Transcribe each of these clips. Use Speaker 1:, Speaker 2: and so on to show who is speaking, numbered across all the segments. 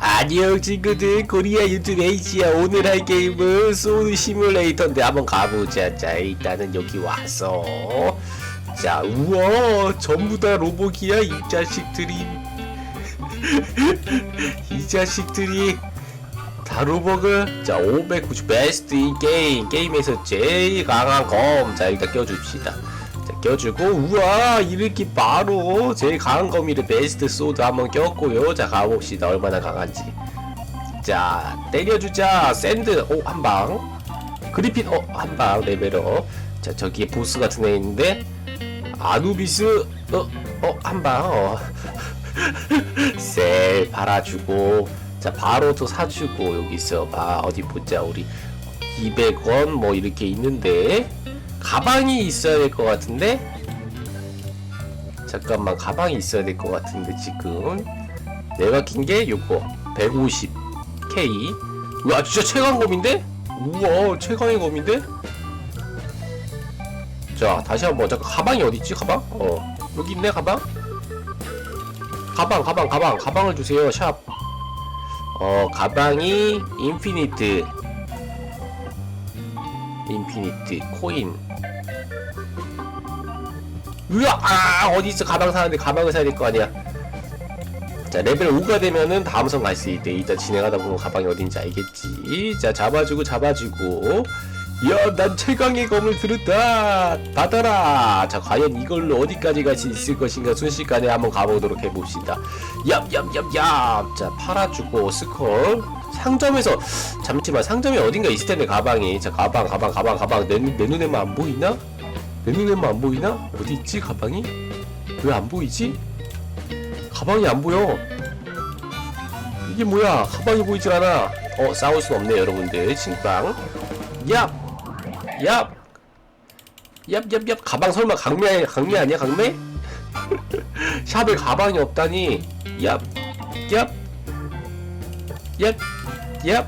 Speaker 1: 안녕 친구들. 코리아 유튜브 H야. 오늘 할 게임은 소울 시뮬레이터인데 한번 가보자. 자 일단은 여기 와서. 자 우와 전부 다 로봇이야 이 자식들이. 이 자식들이 다 로봇을. 자 590 베스트 인 게임. 게임에서 제일 강한 검자 일단 껴줍시다. 자 껴주고 우와 이렇게 바로 제일 강한 검이를 베스트 소드 한번 꼈고요. 자 가봅시다. 얼마나 강한지. 자 때려주자. 샌드. 오 한방. 그리핀. 어 한방. 레벨업. 자 저기에 보스 같은 애 있는데. 아누비스. 어 어 한방. 어. 셀 팔아주고. 자 바로 또 사주고. 여기 있어 봐. 어디 보자 우리. 200원 뭐 이렇게 있는데 가방이 있어야 될 것 같은데 잠깐만 가방이 있어야 될 것 같은데 지금 내가 낀 게 요거 150K 와 진짜 최강검인데? 우와 최강의 검인데? 자 다시 한번 잠깐 가방이 어딨지 가방? 어 여기 있네 가방? 가방 가방 가방 가방을 주세요 샵 어 가방이 인피니트 인피니트 코인. 으아! 아 어디 있어? 가방 사는데 가방을 사야 될 거 아니야. 자 레벨 5가 되면은 다음 선갈수 있대. 일단 진행하다 보면 가방이 어딘지 알겠지. 자 잡아주고 잡아주고 야 난 최강의 검을 들었다. 받아라. 자 과연 이걸로 어디까지 갈 수 있을 것인가 순식간에 한번 가보도록 해봅시다. 얍 얍 얍 얍. 자 팔아주고 스컬 상점에서 잠시만 상점이 어딘가 있을 텐데 가방이. 자 가방 가방 가방 가방. 내, 눈- 내 눈에만 안 보이나? 내 눈에만 안 보이나? 어디 있지 가방이? 왜 안 보이지? 가방이 안 보여. 이게 뭐야? 가방이 보이질 않아. 어 싸울 순 없네 여러분들. 친구랑 얍! 얍! 얍얍얍 가방 설마 강매 강매 아니야 강매? 샵에 가방이 없다니 얍! 얍! 얍! 얍!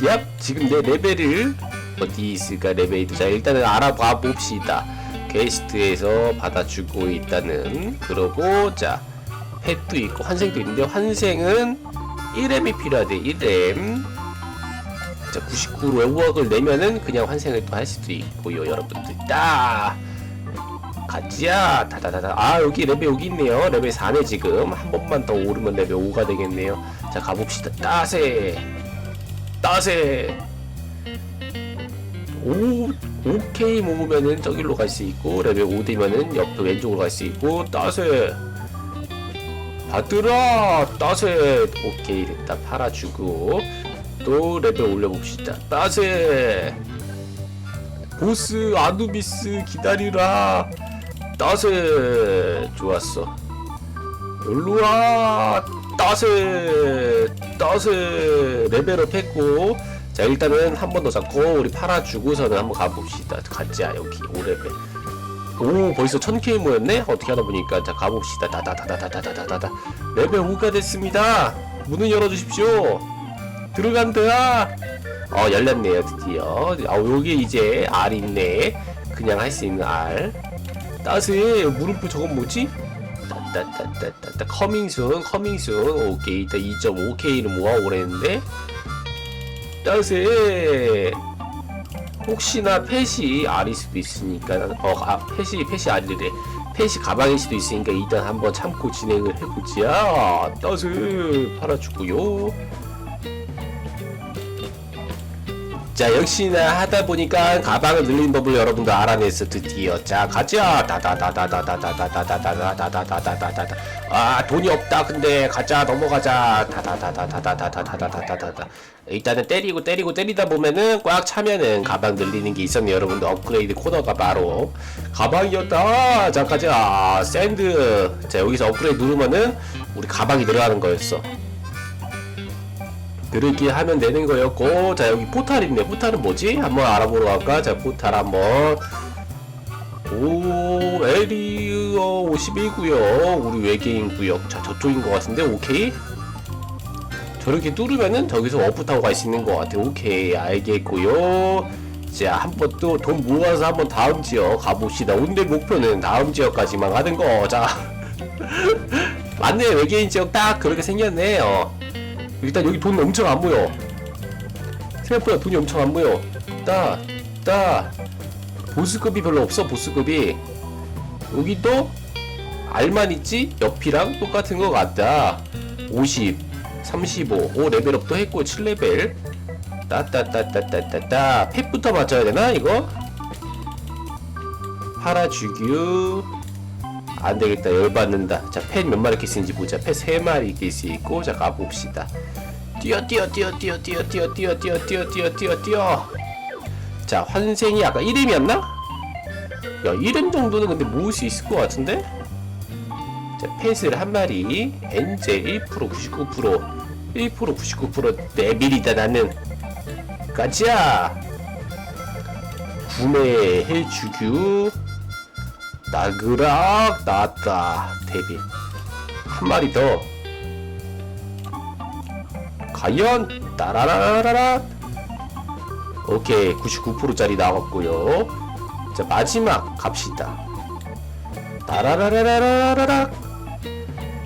Speaker 1: 얍! 지금 내 레벨을 어디 있을까 레벨이 자 일단은 알아봐 봅시다 게스트에서 받아주고 있다는 그러고 자 펫도 있고 환생도 있는데 환생은 1렘이 필요하대 1 렘자 99로 5억을 내면은 그냥 환생을 또 할 수도 있고요 여러분들. 딱 가지야. 다다다다. 아 여기 레벨 여기 있네요. 레벨 4네 지금. 한 번만 더 오르면 레벨 5가 되겠네요. 자 가봅시다. 따세. 따세. 오 5K 모으면은 저길로 갈 수 있고 레벨 5 되면은 옆 왼쪽으로 갈 수 있고 따세. 받으라 따세. 오케이 됐다. 팔아주고 또 레벨 올려봅시다. 따세! 보스 아누비스 기다리라! 따세! 좋았어. 일로와! 따세! 따세! 레벨업 했고 자 일단은 한 번 더 잡고 우리 팔아주고서는 한번 가봅시다. 가자 여기. 5레벨. 오 벌써 1000K 모였네? 어떻게 하다 보니까. 자 가봅시다. 다다다다다다다다다 레벨 5가 됐습니다. 문을 열어주십시오 들어간다. 어 열렸네요 드디어. 아 여기 이제 R 있네. 그냥 할 수 있는 R 따스해. 물음표 저건 뭐지? 따따따따따 커밍순 커밍순 오케이. 일단 2.5K를 모아오랬는데. 따스해. 혹시나 펫이 R일 수도 있으니까. 어 아, 펫이 펫이 R이래 펫이 가방일 수도 있으니까 일단 한번 참고 진행을 해보자. 따스 팔아주고요 자 역시나 하다 보니까 가방을 늘리는 법을 여러분도 알아냈어 드디어 자 가자. 다다다다다다다다다다다다다다다다다다 아 돈이 없다 근데 가자 넘어가자 다다다다다다다다다다다다다 일단은 때리고 때리고 때리다 보면은 꽉 차면은 가방 늘리는 게 있었네 여러분들 업그레이드 코너가 바로 가방이었다 자 가자 샌드 자 여기서 업그레이드 누르면은 우리 가방이 늘어나는 거였어 그렇게 하면 되는 거였고 자 여기 포탈 있네. 포탈은 뭐지? 한번 알아보러 갈까? 자 포탈 한번. 오 에리어 51구역 우리 외계인 구역. 자 저쪽인 것 같은데 오케이. 저렇게 뚫으면은 저기서 워프 타고 갈 수 있는 것 같아 오케이 알겠고요. 자 한번 또 돈 모아서 한번 다음 지역 가봅시다. 오늘 목표는 다음 지역까지만 가는 거자 맞네. 외계인 지역 딱 그렇게 생겼네 요 일단 여기 돈 엄청 안 보여. 생각보다 돈이 엄청 안 보여. 따 따. 보스급이 별로 없어 보스급이. 여기도 알만 있지? 옆이랑 똑같은 것 같다. 50 35 오. 레벨업도 했고 7레벨. 따따따따따따따. 펫부터 맞춰야 되나 이거? 팔아주규 안 되겠다 열받는다 자 펫 몇 마리 낄수 보자 펫 3마리 낄수 있고 자 가봅시다 뛰어 뛰어 뛰어 뛰어 뛰어 뛰어 뛰어 뛰어 뛰어 뛰어 뛰어 뛰어 자 환생이 아까 1임이었나? 야 1임 정도는 근데 모을 수 있을 것 같은데? 자 펫을 한 마리 엔젤 1% 99% 1% 99% 내밀이다 나는 가자 구매해 주규 나그락 나왔다. 데뷔. 한 마리 더. 과연 따라라라라 오케이 99%짜리 나왔고요. 자 마지막 갑시다. 따라라라라라라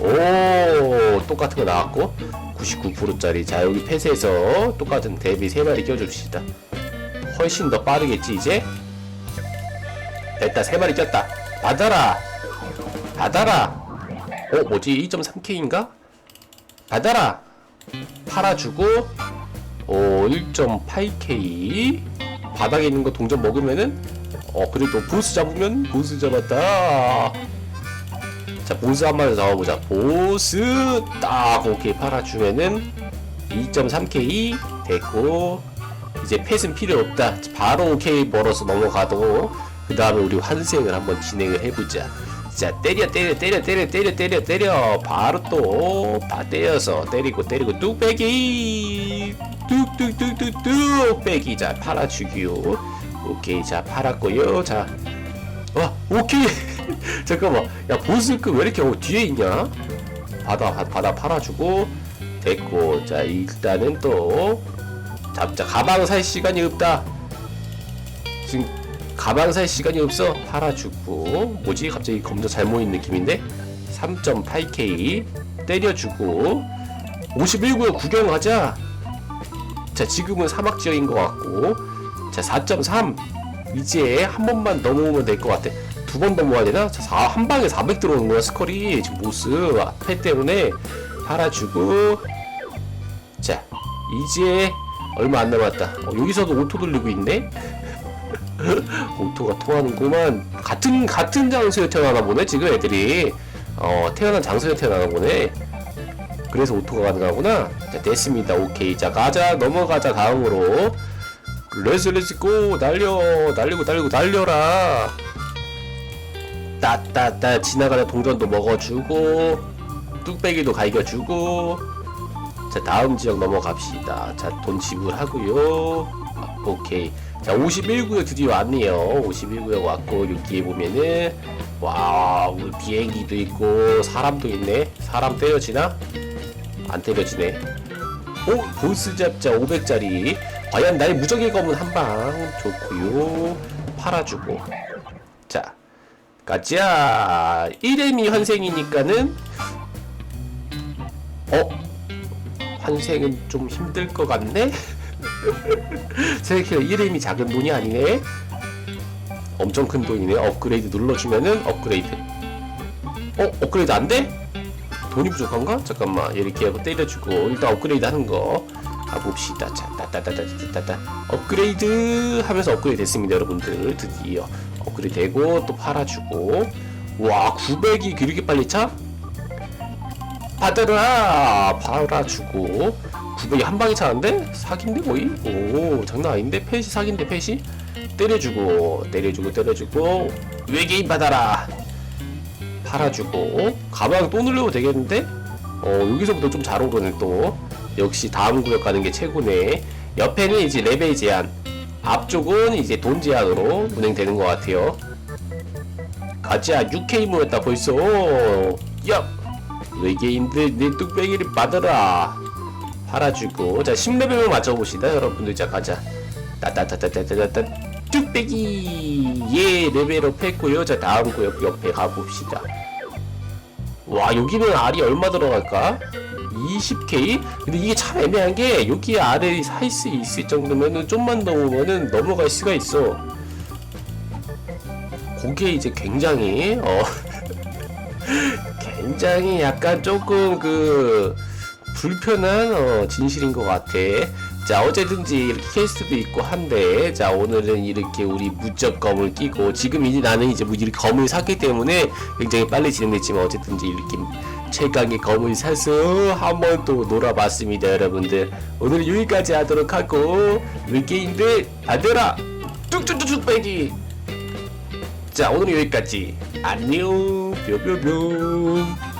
Speaker 1: 오 똑같은 거 나왔고 99%짜리 자 여기 펫에서 똑같은 데뷔 3마리 껴줍시다. 훨씬 더 빠르겠지 이제? 됐다 3마리 꼈다 받아라. 받아라. 어 뭐지? 2.3K인가? 받아라. 팔아주고 오 1.8K 바닥에 있는 거 동전 먹으면은 어 그래도 보스 잡으면 보스 잡았다. 자 보스 한 마리 잡아보자. 보스 딱 오케이. 팔아주면은 2.3K 됐고 이제 펫은 필요 없다. 바로 오케이 벌어서 넘어가도 그 다음에 우리 환생을 한번 진행을 해보자 자 때려 때려 때려 때려 때려 때려 때려 바로 또다 때려서 때리고 때리고 뚝배기 뚝뚝뚝뚝뚝 빼기 자 팔아주기요 오케이 자 팔았고요 자 와, 오케이. 잠깐만. 야, 보스급 왜 이렇게 어, 뒤에 있냐? 받- 받아 팔아주고, 됐고. 자, 일단은 또, 잡자. 가방 살 시간이 없다. 지금, 가방 살 시간이 없어. 팔아주고. 뭐지? 갑자기 검도 잘 모인 느낌인데? 3.8K. 때려주고. 51구역 구경하자. 자, 지금은 사막 지역인 것 같고. 자, 4.3. 이제 한 번만 넘어오면 될 것 같아. 두 번 넘어와야 되나? 자, 사- 한 방에 400 들어오는 거야, 스컬이. 지금 보스. 패 때문에 팔아주고. 자, 이제 얼마 안 남았다. 어, 여기서도 오토 돌리고 있네? 오토가 통하는구만. 같은, 같은 장소에 태어나나 보네, 지금 애들이. 어, 태어난 장소에 태어나나 보네. 그래서 오토가 가능하구나. 자, 됐습니다. 오케이. 자, 가자. 넘어가자, 다음으로. 레츠 레츠 고 날려 날리고 날리고 날려라 따따따 지나가는 동전도 먹어주고 뚝배기도 갈겨주고 자 다음 지역 넘어갑시다 자 돈 지불하고요 아, 오케이 자 51구역 드디어 왔네요. 51구역 왔고 여기에 보면은 와 비행기도 있고 사람도 있네. 사람 때려지나? 안 때려지네. 오 보스 잡자 500짜리. 과연 나의 무적의 검은 한방. 좋고요. 팔아주고. 자 가자. 1회미 환생이니까는 어? 환생은 좀 힘들 것 같네? 생각해요. 1회미 작은 돈이 아니네. 엄청 큰 돈이네. 업그레이드 눌러주면은 업그레이드. 어? 업그레이드 안 돼? 돈이 부족한가? 잠깐만. 이렇게 하고 때려주고 일단 업그레이드 하는 거 가봅시다. 자 따따따따따따. 업그레이드 하면서 업그레이드 됐습니다 여러분들. 드디어. 업그레이드 되고 또 팔아주고. 와 900이 그렇게 빨리 차? 받아라! 팔아주고 900이 한 방에 차는데? 사기인데 거의? 오 장난 아닌데? 펫이 사기인데 펫이? 때려주고 때려주고 때려주고 외계인 받아라 팔아주고 가방 또 늘려도 되겠는데? 어 여기서부터 좀 잘 오르네 또 역시 다음 구역 가는 게 최고네 옆에는 이제 레벨 제한 앞쪽은 이제 돈 제한으로 운행되는 것 같아요 가자 6K 모였다 벌써 야 외계인들 내 뚝배기를 받아라 팔아주고 자 10레벨만 맞춰봅시다 여러분들 자 가자 따따따따따따따 뚝배기 예 레벨업 했고요 자 다음 구역 옆에 가봅시다 와 여기는 알이 얼마 들어갈까? 20k? 근데 이게 참 애매한 게 여기 아래 사이스 있을 정도면은 좀만 더 오면은 넘어갈 수가 있어. 그게 이제 굉장히 어 굉장히 약간 조금 그 불편한 어, 진실인 것 같아. 자 어쨌든지 이렇게 캐스트도 있고 한데 자 오늘은 이렇게 우리 무적 검을 끼고 지금 이제 나는 이제 뭐 이렇게 검을 샀기 때문에 굉장히 빨리 진행됐지만 어쨌든지 이렇게 최강의 검을 사서 한번 또 놀아봤습니다 여러분들. 오늘 여기까지 하도록 하고 게임들 받으라! 뚝뚝뚝뚝 빼기! 자 오늘 여기까지. 안녕! 뿅뿅뿅